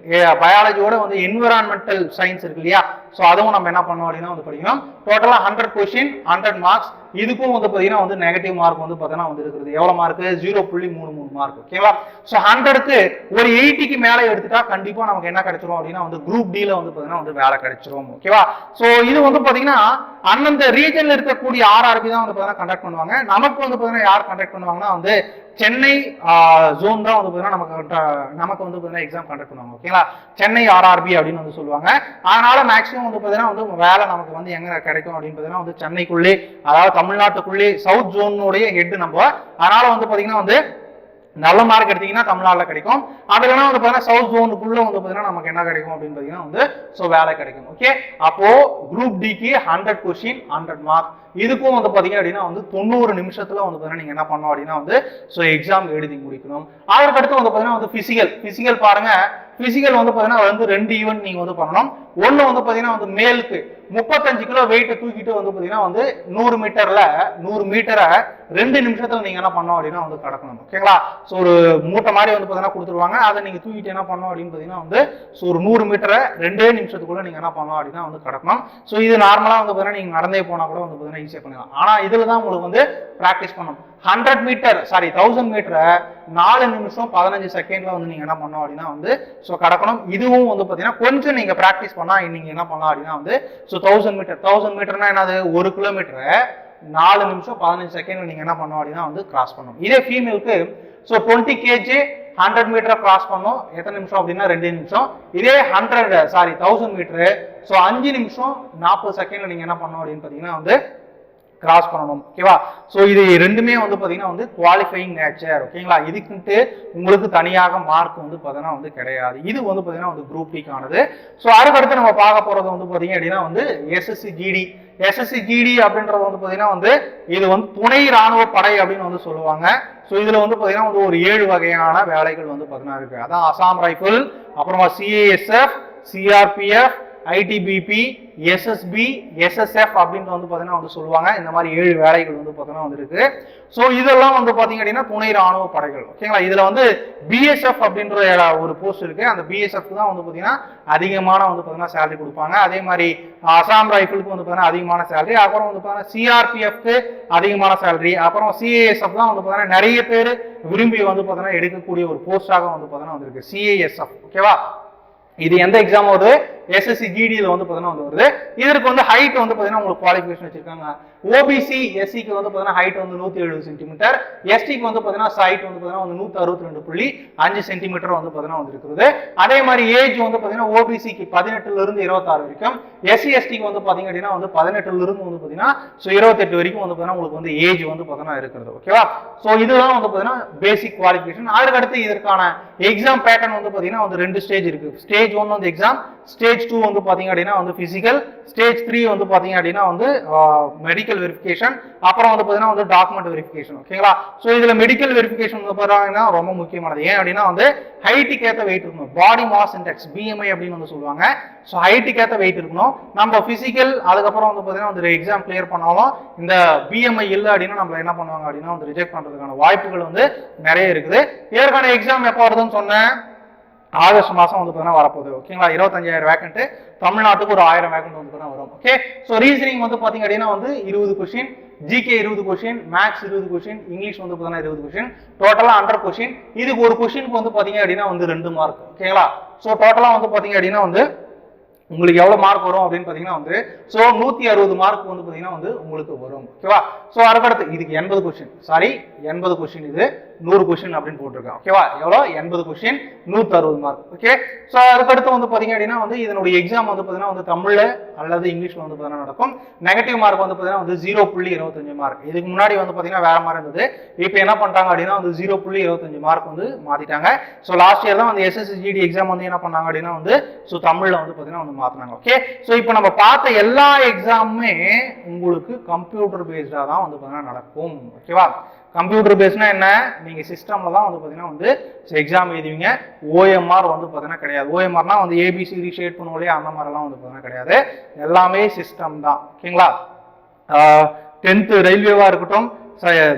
பயாலஜியோட வந்து என்விரான்மெண்டல் சயின்ஸ் இருக்கு இல்லையா? ஸோ அதுவும் நம்ம என்ன பண்ணோம் அப்படின்னா வந்து படிக்கணும். டோட்டலாக ஹண்ட்ரட் கொஸ்டின் ஹண்ட்ரட் மார்க்ஸ் இதுக்கும் வந்து பார்த்தீங்கன்னா வந்து நெகட்டிவ் மார்க் வந்து பார்த்தீங்கன்னா வந்து இருக்கிறது எவ்வளோ மார்க் ஜீரோ புள்ளி மூணு மூணு மார்க் ஓகேவா ஸோ ஹண்ட்ரடுக்கு ஒரு எயிட்டிக்கு மேலே எடுத்துட்டா கண்டிப்பாக நமக்கு என்ன கிடைச்சிரும் அப்படின்னா வந்து குரூப் டீல வந்து பார்த்தீங்கன்னா வந்து வேலை கிடைச்சிரும். ஓகேவா ஸோ இது வந்து பார்த்தீங்கன்னா அந்தந்த ரீஜன்ல இருக்கக்கூடிய ஆர்ஆர்பி தான் வந்து பார்த்தீங்கன்னா கண்டக்ட் பண்ணுவாங்க. நமக்கு வந்து பார்த்தீங்கன்னா யார் கண்டக்ட் பண்ணுவாங்கன்னா வந்து சென்னை ஜோன் தான் வந்து பார்த்தீங்கன்னா நமக்கு நமக்கு வந்து பார்த்தீங்கன்னா எக்ஸாம் கண்டக்ட் பண்ணுவாங்க. ஓகேங்களா சென்னை ஆர்ஆர்பி அப்படின்னு வந்து சொல்லுவாங்க. அதனால மேக்ஸிமம் வந்து பார்த்தீங்கன்னா வந்து வேலை நமக்கு வந்து எங்க கிடைக்கும் அப்படின்னு பார்த்தீங்கன்னா வந்து சென்னைக்குள்ளே அதாவது தமிழ்நாட்டுக்குள்ளே சவுத் ஜோனுடைய ஹெட் நம்ம அதனால வந்து பார்த்தீங்கன்னா வந்து நல்ல மார்க் எடுத்தீங்கன்னா தமிழ்நாட்டில் கிடைக்கும். அப்படி இல்லைன்னா வந்து பார்த்தீங்கன்னா சவுத் ஜோனுக்குள்ள வந்து பார்த்தீங்கன்னா நமக்கு என்ன கிடைக்கும் அப்படின்னு பார்த்தீங்கன்னா வந்து ஸோ வேலை கிடைக்கும். ஓகே அப்போ குரூப் டிக்கு ஹண்ட்ரட் கொஸ்டின் ஹண்ட்ரட் மார்க் இதுக்கும் வந்து பார்த்தீங்க அப்படின்னா வந்து தொண்ணூறு நிமிஷத்துல வந்து பார்த்தீங்கன்னா நீங்க என்ன பண்ணணும் அப்படின்னா வந்து ஸோ எக்ஸாம் எழுதி முடிக்கணும். அதற்கு அடுத்து வந்து பார்த்தீங்கன்னா வந்து பிசிக்கல் பிசிக்கல் பாருங்க. பிசிக்கல் வந்து பார்த்தீங்கன்னா வந்து ரெண்டு ஈவெண்ட் நீங்க வந்து பண்ணணும். ஒன்று வந்து பார்த்தீங்கன்னா வந்து மேலுக்கு முப்பத்தஞ்சு கிலோ வெயிட்டை தூக்கிட்டு வந்து பார்த்தீங்கன்னா வந்து நூறு மீட்டர்ல நூறு மீட்டரை ரெண்டு நிமிஷத்துல நீங்க என்ன பண்ணோம் அப்படின்னா வந்து கடக்கணும். ஓகேங்களா ஸோ ஒரு மூட்டை மாதிரி வந்து பார்த்தீங்கன்னா கொடுத்துருவாங்க. அதை நீங்க தூக்கிட்டு என்ன பண்ணோம் அப்படின்னு பார்த்தீங்கன்னா வந்து ஸோ ஒரு நூறு மீட்டரை ரெண்டே நிமிஷத்துக்குள்ள நீங்க என்ன பண்ணணும் அப்படின்னா வந்து கடக்கணும். ஸோ இது நார்மலா வந்து பார்த்தீங்கன்னா நீங்க நடந்தே போனா கூட வந்து பார்த்தீங்கன்னா ஈஸியாக பண்ணிடலாம். ஆனா இதுல தான் உங்களுக்கு வந்து ப்ராக்டிஸ் பண்ணணும். ஹண்ட்ரட் மீட்டர் சாரி தௌசண்ட் மீட்டரை நாலு நிமிஷம் பதினஞ்சு செகண்ட்ல வந்து நீங்க என்ன பண்ணோம் அப்படின்னா வந்து ஸோ கடக்கணும். இதுவும் வந்து பார்த்தீங்கன்னா கொஞ்சம் நீங்க ப்ராக்டிஸ் பண்ணா நீங்க என்ன பண்ணலாம் அப்படின்னா வந்து ஸோ தௌசண்ட் மீட்டர் தௌசண்ட் மீட்டர்னா என்னது? ஒரு கிலோமீட்டரை நாலு நிமிஷம் பதினஞ்சு செகண்ட் நீங்க என்ன பண்ணோம் அப்படின்னா வந்து கிராஸ் பண்ணும் இதே ஃபீமேலுக்கு ஸோ டுவெண்ட்டி கேஜி ஹண்ட்ரட் மீட்டரை கிராஸ் பண்ணும் எத்தனை நிமிஷம் அப்படின்னா ரெண்டு நிமிஷம். இதே hundred sorry thousand metre so அஞ்சு நிமிஷம் நாற்பது செகண்ட்ல நீங்க என்ன பண்ணோம் அப்படின்னு பார்த்தீங்கன்னா வந்து கிராஸ் பண்ணணும். ஓகேவா ஸோ இது ரெண்டுமே வந்து பார்த்தீங்கன்னா வந்து குவாலிஃபைங் நேச்சர் ஓகேங்களா இதுக்குன்ட்டு உங்களுக்கு தனியாக மார்க் வந்து பார்த்தீங்கன்னா வந்து கிடையாது. இது வந்து பார்த்தீங்கன்னா வந்து குரூப் டிக்கானது ஸோ அதுக்கடுத்து நம்ம பார்க்க போகிறது வந்து பார்த்தீங்க அப்படின்னா வந்து எஸ்எஸ்சி ஜிடி எஸ்எஸ்சி ஜிடி அப்படின்றது வந்து பார்த்தீங்கன்னா வந்து இது வந்து துணை ராணுவ படை அப்படின்னு வந்து சொல்லுவாங்க. ஸோ இதில் வந்து பார்த்தீங்கன்னா வந்து ஒரு ஏழு வகையான வேலைகள் வந்து பார்த்தீங்கன்னா இருக்குது அதான் அசாம் ரைஃபிள் அப்புறமா CASF CRPF ITBP SSB SSF அப்படின்ட்டு வந்து பார்த்தீங்கன்னா வந்து சொல்லுவாங்க. இந்த மாதிரி ஏழு வேலைகள் வந்து பார்த்தீங்கன்னா வந்து இருக்கு ஸோ இதெல்லாம் வந்து பார்த்தீங்க அப்படின்னா துணை ராணுவ படைகள். ஓகேங்களா இதில் வந்து பிஎஸ்எஃப் அப்படின்ற ஒரு போஸ்ட் இருக்கு. அந்த பிஎஸ்எஃப் தான் வந்து பார்த்தீங்கன்னா அதிகமான வந்து பார்த்தீங்கன்னா சேலரி கொடுப்பாங்க. அதே மாதிரி அசாம் ரைஃபிளுக்கு வந்து பார்த்தீங்கன்னா அதிகமான சேலரி அப்புறம் வந்து பார்த்தீங்கன்னா சிஆர்பிஎஃப்க்கு அதிகமான சேலரி அப்புறம் சிஏஎஸ்எஃப் தான் வந்து பார்த்தீங்கன்னா நிறைய பேர் விரும்பி வந்து பார்த்தீங்கன்னா எடுக்கக்கூடிய ஒரு போஸ்டாக வந்து பார்த்தீங்கன்னா வந்திருக்கு. சிஏஎஸ்எஃப் ஓகேவா இது எந்த எக்ஸாம் வருது? எஸ்எஸ்சி ஜிடியில் வந்து பார்த்தீங்கன்னா வந்து வருது. இதற்கு வந்து ஹைட் வந்து பார்த்தீங்கன்னா உங்களுக்கு குவாலிஃபிகேஷன் வச்சிருக்காங்க. ஓபிசி எஸ்சிக்கு வந்து பார்த்தீங்கன்னா ஹைட் வந்து நூற்றி எழுபது சென்டிமீட்டர் எஸ்டிக்கு வந்து பார்த்தீங்கன்னா ஹைட் வந்து பார்த்தீங்கன்னா வந்து நூற்றி அறுபத்தி ரெண்டு புள்ளி அஞ்சு சென்டிமீட்டர் வந்து பார்த்தீங்கன்னா வந்து இருக்குது அதே மாதிரி ஏஜ் வந்து பார்த்தீங்கன்னா ஓபிசிக்கு பதினெட்டுல இருந்து இருபத்தாறு வரைக்கும். எஸ்சி எஸ்டிக்கு வந்து பார்த்தீங்க அப்படின்னா வந்து பதினெட்டுல இருந்து வந்து பார்த்தீங்கன்னா ஸோ இருபத்தெட்டு வரைக்கும் வந்து பார்த்தீங்கன்னா உங்களுக்கு வந்து ஏஜ் வந்து பார்த்தீங்கன்னா இருக்கிறது ஓகேவா ஸோ இதுதான் வந்து பார்த்தீங்கன்னா பேசிக் குவாலிஃபிகேஷன் அதுக்கடுத்து இதற்கான எக்ஸாம் பேட்டர்ன் வந்து பார்த்தீங்கன்னா வந்து ரெண்டு ஸ்டேஜ் இருக்கு. ஸ்டேஜ் ஒன் வந்து எக்ஸாம் ஸ்டேஜ் டூ வந்து பார்த்தீங்க அப்படின்னா வந்து பிசிக்கல் ஸ்டேஜ் த்ரீ வந்து பார்த்தீங்க அப்படின்னா வந்து மெடிக்கல் வெரிஃபிகேஷன் அப்புறம் வந்து பார்த்தீங்கன்னா வந்து டாக்குமெண்ட் வெரிஃபிகேஷன் ஓகேங்களா ஸோ இதில் மெடிக்கல் வெரிஃபிகேஷன் வந்து பார்த்தீங்கன்னா ரொம்ப முக்கியமானது. ஏன் அப்படின்னா வந்து ஹைட்டுக்கு ஏற்ற வெயிட் இருக்கணும். பாடி மாஸ் இண்டெக்ஸ் பிஎம்ஐ அப்படின்னு வந்து சொல்லுவாங்க. ஸோ ஹைட்டுக்கு ஏற்ற வெயிட் இருக்கணும். நம்ம பிசிக்கல் அதுக்கப்புறம் வந்து பார்த்தீங்கன்னா வந்து எக்ஸாம் கிளியர் பண்ணாலும் இந்த பிஎம்ஐ இல்லை அப்படின்னா நம்ம என்ன பண்ணுவாங்க அப்படின்னா வந்து ரிஜெக்ட் பண்ணுறதுக்கான வாய்ப்புகள் வந்து நிறைய இருக்குது. இதற்கான எக்ஸாம் எப்போ வருதுன்னு சொன்னேன்? ஆகஸ்ட் மாதம் வந்து பார்த்தீங்கன்னா வரப்போகுது. ஓகேங்களா இருபத்தஞ்சாயிரம் வேக்கண்ட்டு தமிழ்நாட்டுக்கு ஒரு ஆயிரம் வேக்கண்ட் வந்து பார்த்தீங்கன்னா வரும். ஓகே ஸோ ரீசனிங் வந்து பார்த்தீங்க அப்படின்னா வந்து இருபது கொஷின் ஜிகே இருபது கொஷின் மேக்ஸ் இருபது கொஷின் இங்கிலீஷ் வந்து பார்த்தீங்கன்னா இருபது கொஷின் டோட்டலாக ஹண்ட்ரட் கொஷின் இதுக்கு ஒரு கொஷினுக்கு வந்து பார்த்தீங்க அப்படின்னா வந்து ரெண்டு மார்க் ஓகேங்களா ஸோ டோட்டலாக வந்து பார்த்தீங்க அப்படின்னா வந்து உங்களுக்கு எவ்வளவு மார்க் வரும் அப்படின்னு பாத்தீங்கன்னா வந்து ஸோ நூத்தி அறுபது மார்க் வந்து பாத்தீங்கன்னா வந்து உங்களுக்கு வரும். ஓகேவா ஸோ அதுக்கடுத்து இதுக்கு எண்பது கொஸ்டின் சாரி எண்பது கொஸ்டின் இது. நூறு கொஸ்டின் அப்படின்னு போட்டிருக்கேன். ஓகேவா எவ்வளோ? எண்பது கொஸ்டின் நூற்றி அறுபது மார்க் ஓகே ஸோ அதுக்கடுத்து வந்து பார்த்தீங்க அப்படின்னா வந்து இதனுடைய எக்ஸாம் வந்து பார்த்தீங்கன்னா வந்து தமிழில் அல்லது இங்கிலீஷில் வந்து பார்த்தீங்கன்னா நடக்கும். நெகட்டிவ் மார்க் வந்து பார்த்தீங்கன்னா வந்து ஜீரோ புள்ளி இருபத்தஞ்சு மார்க் இதுக்கு முன்னாடி வந்து பார்த்தீங்கன்னா வேற மாதிரி இருந்தது. இப்போ என்ன பண்ணுறாங்க அப்படின்னா வந்து ஜீரோ புள்ளி இருபத்தஞ்சு மார்க் வந்து மாற்றிட்டாங்க ஸோ லாஸ்ட் இயர் தான் வந்து எஸ்எஸ்சிஜிடி எக்ஸாம் வந்து என்ன பண்ணாங்க அப்படின்னா வந்து ஸோ தமிழில் வந்து பார்த்தீங்கன்னா வந்து மாற்றினாங்க ஓகே ஸோ இப்போ நம்ம பார்த்த எல்லா எக்ஸாமுமே உங்களுக்கு கம்ப்யூட்டர் பேஸ்டாக தான் வந்து பார்த்தீங்கன்னா நடக்கும். ஓகேவா கம்ப்யூட்டர் பேஸ்னா என்ன? நீங்க சிஸ்டம்ல தான் வந்து பாத்தீங்கன்னா வந்து எக்ஸாம் எழுதுவீங்க. ஓஎம்ஆர் வந்து பாத்தீங்கன்னா கிடையாது. ஓஎம்ஆர்னா வந்து ஏபிசிடி ஷேட் பண்ணுவோம் இல்லையா? அந்த மாதிரிலாம் வந்து பாத்தீங்கன்னா கிடையாது. எல்லாமே சிஸ்டம் தான். ஓகேங்களா? டென்த்து ரயில்வேவா இருக்கட்டும்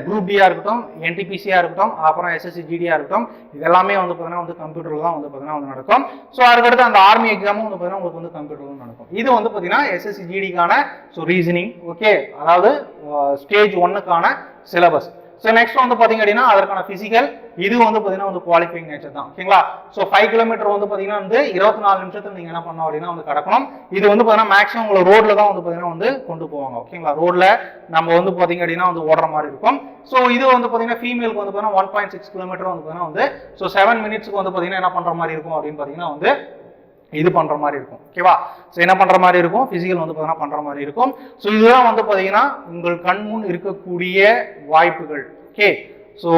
குரூப் டியா இருக்கட்டும் என்டிபிசியா இருக்கட்டும் அப்புறம் எஸ்எஸ்சி ஜிடியா இருக்கட்டும் இது எல்லாமே வந்து பார்த்தீங்கன்னா வந்து கம்ப்யூட்டர்ல தான் வந்து பார்த்தீங்கன்னா வந்து நடக்கும். ஸோ அதுக்கடுத்து அந்த ஆர்மி எக்ஸாமும் வந்து பார்த்தீங்கன்னா உங்களுக்கு வந்து கம்ப்யூட்டர்ல நடக்கும். இது வந்து பார்த்தீங்கன்னா எஸ்எஸ்சி ஜிடிக்கான ஸோ ரீசனிங் ஓகே அதாவது ஸ்டேஜ் ஒன்னுக்கான சிலபஸ் ஸோ நெக்ஸ்ட் வந்து பார்த்தீங்க அப்படின்னா அதற்கான பிசிக்கல் இது வந்து பார்த்தீங்கன்னா வந்து குவாலிஃபைங் நேச்சர் தான் ஓகேங்களா ஸோ ஃபைவ் கிலோமீட்டர் வந்து பார்த்தீங்கன்னா வந்து இருபத்தி நாலு நிமிஷத்துல நீங்கள் என்ன பண்ணணும் அப்படின்னா வந்து கடக்கணும் இது வந்து பார்த்தீங்கன்னா மேக்ஸிமம் உங்களை ரோட்ல தான் வந்து பார்த்தீங்கன்னா வந்து கொண்டு போவாங்க ஓகேங்களா ரோட்ல நம்ம வந்து பார்த்தீங்க அப்படின்னா வந்து ஓடுற மாதிரி இருக்கும் ஸோ இது வந்து பார்த்தீங்கன்னா ஃபீமேலுக்கு வந்து பார்த்தீங்கன்னா ஒன் பாயிண்ட் சிக்ஸ் கிலோமீட்டர் வந்து பார்த்தீங்கன்னா வந்து ஸோ செவன் மினிட்ஸ்க்கு வந்து பார்த்தீங்கன்னா என்ன பண்ணுற மாதிரி இருக்கும் அப்படின்னு பார்த்தீங்கன்னா வந்து இது பண்ற மாதிரி இருக்கும் ஓகேவா ஸோ என்ன பண்ற மாதிரி இருக்கும் பிசிக்கல் வந்து பார்த்தீங்கன்னா பண்ற மாதிரி இருக்கும் ஸோ இதுதான் வந்து பார்த்தீங்கன்னா உங்கள் கண் முன் இருக்கக்கூடிய வாய்ப்புகள் ஓகே ஸோ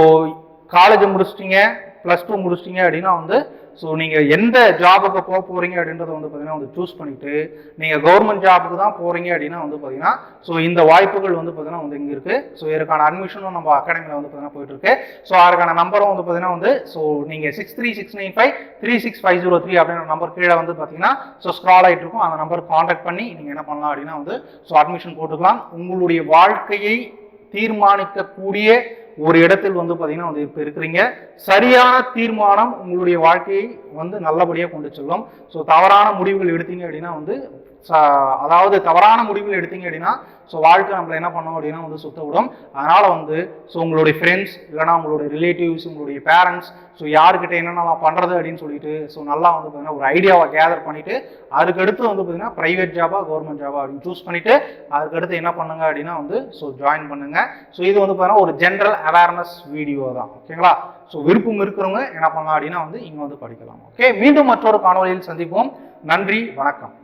காலேஜ் முடிச்சிட்டீங்க ப்ளஸ் டூ முடிச்சிட்டீங்க அப்படின்னா வந்து ஸோ நீங்கள் எந்த ஜாபுக்கு போக போகிறீங்க அப்படின்றத வந்து பார்த்தீங்கன்னா வந்து சூஸ் பண்ணிட்டு நீங்கள் கவர்மெண்ட் ஜாபுக்கு தான் போகிறீங்க அப்படின்னா வந்து பார்த்தீங்கன்னா ஸோ இந்த வாய்ப்புகள் வந்து பார்த்தீங்கன்னா வந்து இங்கே இருக்குது ஸோ இதற்கான அட்மிஷனும் நம்ம அகாடமியில் வந்து பார்த்தீங்கன்னா போயிட்டுருக்கு ஸோ அதுக்கான நம்பரும் வந்து பார்த்தீங்கன்னா வந்து ஸோ நீங்கள் six three six nine five three six five zero three அப்படின்ற நம்பர் கீழே வந்து பார்த்தீங்கன்னா ஸோ ஸ்க்ரால் ஆகிட்டு இருக்கும். அந்த நம்பர் காண்டாக்ட் பண்ணி நீங்கள் என்ன பண்ணலாம் அப்படின்னா வந்து ஸோ அட்மிஷன் போட்டுக்கலாம். உங்களுடைய வாழ்க்கையை தீர்மானிக்கக்கூடிய ஒரு இடத்தில் வந்து பார்த்தீங்கன்னா வந்து இப்போ இருக்கிறீங்க. சரியான தீர்மானம் உங்களுடைய வாழ்க்கையை வந்து நல்லபடியாக கொண்டு செல்லும். ஸோ தவறான முடிவுகள் எடுத்தீங்க அப்படின்னா வந்து அதாவது தவறான முடிவுகள் எடுத்தீங்க அப்படின்னா ஸோ வாழ்க்கை நம்மளை என்ன பண்ணோம் அப்படின்னா வந்து சுத்த விடும் அதனால் வந்து ஸோ உங்களுடைய ஃப்ரெண்ட்ஸ் இல்லைனா உங்களுடைய ரிலேட்டிவ்ஸ் உங்களுடைய பேரண்ட்ஸ் ஸோ யாருக்கிட்ட என்னென்னலாம் பண்ணுறது அப்படின்னு சொல்லிட்டு ஸோ நல்லா வந்து பார்த்தீங்கன்னா ஒரு ஐடியாவை கேதர் பண்ணிவிட்டு அதுக்கடுத்து வந்து பார்த்தீங்கன்னா ப்ரைவேட் ஜாபா கவர்மெண்ட் ஜாபா அப்படின்னு சூஸ் பண்ணிவிட்டு அதுக்கடுத்து என்ன பண்ணுங்க அப்படின்னா வந்து ஸோ ஜாயின் பண்ணுங்கள் ஸோ இது வந்து பார்த்தீங்கன்னா ஒரு ஜென்ரல் அவேர்னஸ் வீடியோ தான். ஓகேங்களா ஸோ விருப்பம் இருக்கிறவங்க என்ன பண்ணலாம் அப்படின்னா வந்து இங்கே வந்து படிக்கலாம். ஓகே மீண்டும் மற்றொரு காணொலியில் சந்திப்போம். நன்றி வணக்கம்.